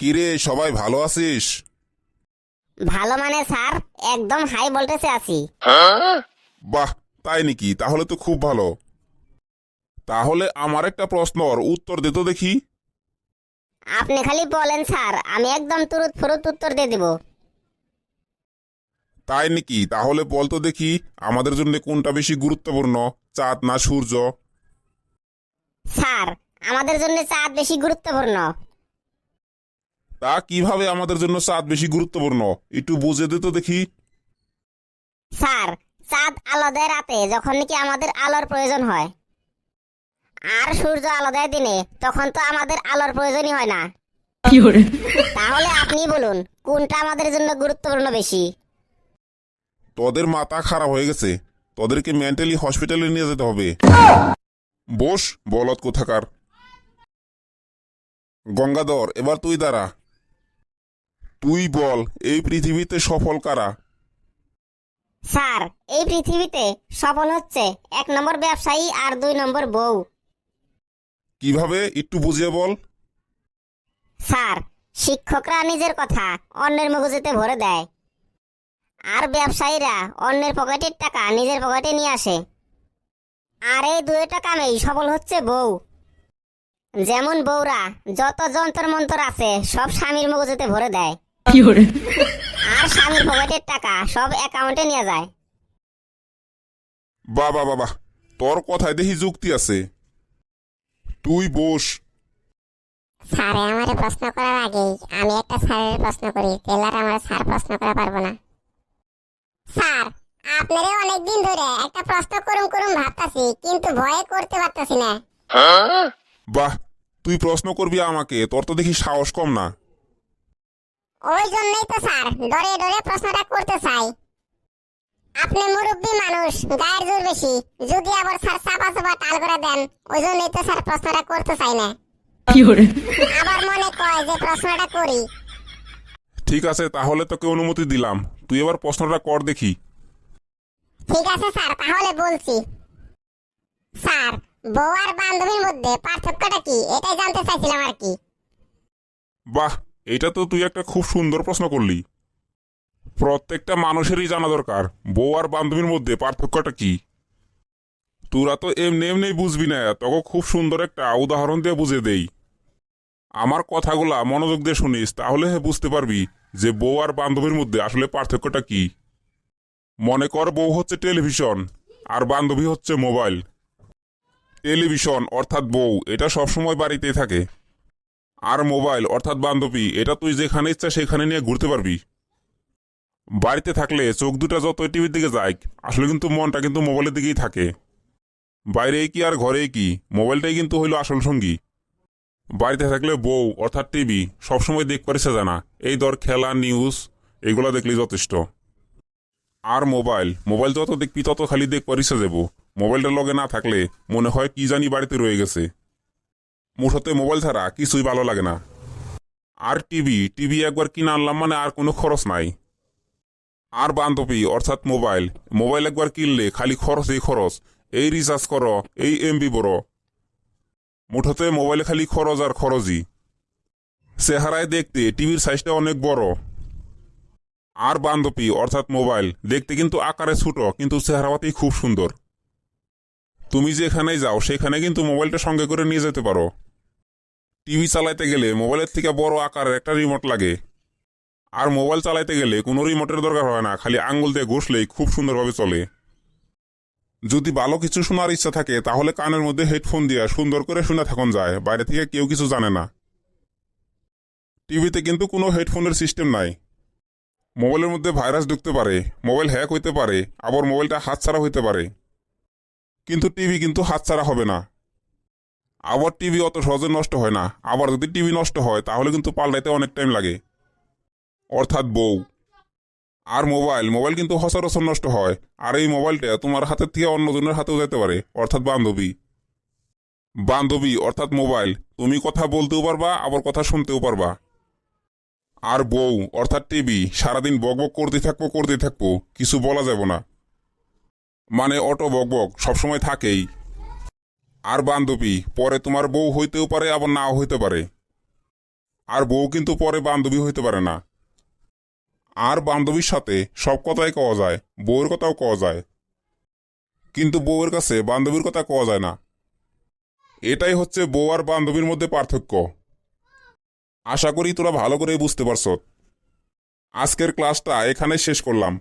কিরে সবাই ভালো আছিস? ভালো মানে স্যার একদম হাই ভোল্টেজে আছি। বাহ তাই নাকি? তাহলে তো খুব ভালো। তাহলে আমার একটা প্রশ্নর উত্তর দে তো দেখি। আপনি খালি বলেন স্যার আমি একদম তুরুত ফুরুত উত্তর দিয়ে দেব। তাই নাকি? তাহলে বল তো দেখি আমাদের জন্য কোনটা বেশি গুরুত্বপূর্ণ চাঁদ না সূর্য? স্যার আমাদের জন্য চাঁদ বেশি গুরুত্বপূর্ণ। তা কীভাবে আমাদের জন্য চাঁদ বেশি গুরুত্বপূর্ণ? একটু বুঝে দে তো দেখি। স্যার চাঁদ আলো দেয় রাতে যখন নাকি আমাদের আলোর প্রয়োজন হয়। আর সূর্য আলো দেয় দিনে তখন তো আমাদের আলোর প্রয়োজনই হয় না। তাহলে আপনি বলুন কোনটা আমাদের জন্য গুরুত্বপূর্ণ বেশি? তোদের মাথা খারাপ হয়ে গেছে। তোদেরকে মেন্টালি হসপিটালে নিয়ে যেতে হবে। বস বলত কোথাকার? গঙ্গাধর এবার তুই দাঁড়া। তুই বল এই পৃথিবীতে সফল কারা? স্যার এই পৃথিবীতে সফল হচ্ছে এক নম্বর ব্যবসায়ী আর দুই নম্বর বউ। কীভাবে? একটু বুঝিয়ে বল। স্যার শিক্ষকরা নিজের কথা অন্যের মগজেতে ভরে দেয়। আর ব্যবসায়ীরা অন্যের পকেটের টাকা নিজের পকেটে নিয়ে আসে। আর এই দুইটা কামেই সফল হচ্ছে বউ। যেমন বউরা যত যন্ত্র মন্ত্র আছে সব স্বামীর মগজেতে ভরে দেয়। আর স্বামীর পকেটের টাকা সব অ্যাকাউন্টে নিয়ে যায়। বা বা বাবা তোর কথায় দেখি যুক্তি আছে। তুই বস। স্যারে আমারে প্রশ্ন করার আগেই আমি একটা স্যারের প্রশ্ন করি তেলার আমার স্যার প্রশ্ন করা পারব না। স্যার আপনারে অনেকদিন ধরে একটা প্রশ্ন করুম করুম ভাবতাছি কিন্তু ভয়ে করতে পারতাছি না। বাহ তুই প্রশ্ন করবি আমাকে তোর তো দেখি সাহস কম না। ওই জন্যই তো স্যার ডরে ডরে প্রশ্নটা করতে চাই। আপনি মুরব্বী মানুষ গায়ের জোর বেশি। যদি আবার স্যার চাপা চাপা টাল করে দেন ওই জন্যই তো স্যার প্রশ্নটা করতে চাই না। আবার মনে কয় যে প্রশ্নটা করি। ঠিক আছে তাহলে তোকে অনুমতি দিলাম। তুই এবার প্রশ্নটা কর দেখি। ঠিক আছে স্যার তাহলে বলছি। স্যার বউ আর বান্ধবীর মধ্যে পার্থক্যটা কি? এটাই জানতে চাইছিলাম আর কি। বাহ এটা তো তুই একটা খুব সুন্দর প্রশ্ন করলি। প্রত্যেকটা মানুষেরই জানা দরকার, বউ আর বান্ধবীর মধ্যে পার্থক্যটা কি। তোরা তো এমনি এমনি বুঝবি না, তোকে খুব সুন্দর একটা উদাহরণ দিয়ে বুঝে দেই। আমার কথাগুলা মনোযোগ দিয়ে শুনিস, তাহলে হে বুঝতে পারবি যে বউ আর বান্ধবীর মধ্যে আসলে পার্থক্যটা কি। মনে কর বউ হচ্ছে টেলিভিশন, আর বান্ধবী হচ্ছে মোবাইল। টেলিভিশন অর্থাৎ বউ, এটা সবসময় বাড়িতেই থাকে। আর মোবাইল, অর্থাৎ বান্ধবী, এটা তুই যেখানে ইচ্ছা সেখানে নিয়ে ঘুরতে পারবি। বাড়িতে থাকলে চোখ দুটা যত টিভির দিকে যায়, আসলে কিন্তু মনটা কিন্তু মোবাইলের দিকেই থাকে। বাইরে কি আর ঘরে কি? মোবাইলটাই কিন্তু হইল আসল সঙ্গী। বাড়িতে থাকলে বউ, অর্থাৎ টিভি, সবসময় দেখ পারিছে জানা এই দর খেলা নিউজ এগুলা দেখলেই যথেষ্ট। আর মোবাইল মোবাইল যত দেখবি তত খালি দেখ পারিছে যাব মোবাইলটা লগে না থাকলে মনে হয় কি জানি বাড়িতে রয়ে গেছে। মুঠতে মোবাইল ছাড়া কিছুই ভালো লাগে না। আর টিভি টিভি একবার কিনে আনলাম মানে আর কোনো খরচ নাই। আর বান্ধবী অর্থাৎ মোবাইল মোবাইল একবার কিনলে খালি খরচই খরচ এই রিচার্জ করো এই এমবি বড় মুঠতে মোবাইলে খালি খরচ আর খরচই চেহারায় দেখতে টিভির সাইজটা অনেক বড়। আর বান্ধবী অর্থাৎ মোবাইল দেখতে কিন্তু আকারে ছোট, কিন্তু চেহারাপাতি খুব সুন্দর তুমি যেখানেই যাও, সেখানে কিন্তু মোবাইলটা সঙ্গে করে নিয়ে যেতে পারো। টিভি চালাইতে গেলে মোবাইলের থেকে বড় আকারের একটা রিমোট লাগে। আর মোবাইল চালাইতে গেলে কোনো রিমোটের দরকার হয় না, খালি আঙ্গুল দিয়ে ঘষলেই খুব সুন্দরভাবে চলে। যদি ভালো কিছু শোনার ইচ্ছা থাকে, তাহলে কানের মধ্যে হেডফোন দিয়ে সুন্দর করে শুনে থাকুন যায়, বাইরে থেকে কেউ কিছু জানে না। টিভিতে কিন্তু কোনো হেডফোনের সিস্টেম নাই। মোবাইলের মধ্যে ভাইরাস ঢুকতে পারে, মোবাইল হ্যাক হইতে পারে, আবার মোবাইলটা হাতছাড়া হইতে পারে। কিন্তু টিভি কিন্তু হাতছাড়া হবে না। আবার টিভি অত সহজে নষ্ট হয় না। আবার যদি টিভি নষ্ট হয়, তাহলে কিন্তু পাল্টাইতে অনেক টাইম লাগে। অর্থাৎ বউ। আর মোবাইল মোবাইল কিন্তু সচরাচর নষ্ট হয়। আর এই মোবাইলটা তোমার হাতের থেকে অন্যজনের হাতেও যেতে পারে, অর্থাৎ বান্ধবী। বান্ধবী, অর্থাৎ মোবাইল। তুমি কথা বলতেও পারবা, আবার কথা শুনতেও পারবা। আর বউ, অর্থাৎ টিভি, সারাদিন বক বক করতে থাকব করতে থাকব, কিছু বলা যাব না। মানে অটো বক বক, সবসময় থাকেই। আর বান্ধবী, পরে তোমার বউ হইতেও পারে, আবার নাও হইতে পারে। আর বউ কিন্তু পরে বান্ধবী হইতে পারে না। আর বান্ধবীর সাথে সব কথাই কওয়া যায়, বউয়ের কথাও কওয়া যায়। কিন্তু বউয়ের কাছে বান্ধবীর কথা কওয়া যায় না। এটাই হচ্ছে বউ আর বান্ধবীর মধ্যে পার্থক্য। আশা করি তোরা ভালো করে বুঝতে পারছ। আজকের ক্লাসটা এখানে শেষ করলাম।